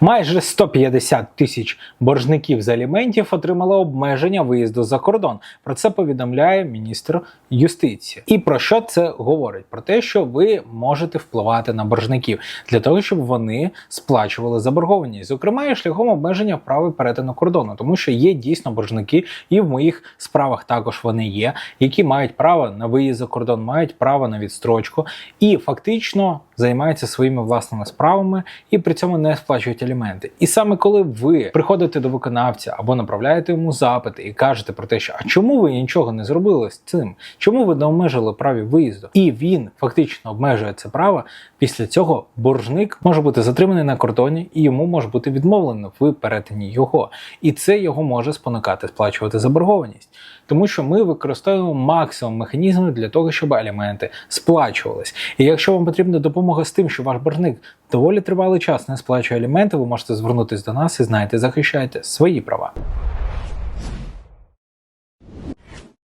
Майже 150 тисяч боржників з аліментів отримали обмеження виїзду за кордон. Про це повідомляє міністр юстиції. І про що це говорить? Про те, що ви можете впливати на боржників для того, щоб вони сплачували заборгованість, зокрема і шляхом обмеження права перетину кордону, тому що є дійсно боржники, і в моїх справах також вони є, які мають право на виїзд за кордон, мають право на відстрочку і фактично займаються своїми власними справами і при цьому не сплачують аліменти. І саме коли ви приходите до виконавця або направляєте йому запити і кажете про те, що а чому ви нічого не зробили з цим? Чому ви не обмежили праві виїзду? І він фактично обмежує це право. Після цього боржник може бути затриманий на кордоні і йому може бути відмовлено в перетині його. І це його може спонукати сплачувати заборгованість, тому що ми використовуємо максимум механізмів для того, щоб аліменти сплачувались. І якщо вам потрібна допомога з тим, що ваш боржник доволі тривалий час не сплачує аліменти, ви можете звернутися до нас і знаєте, захищайте свої права.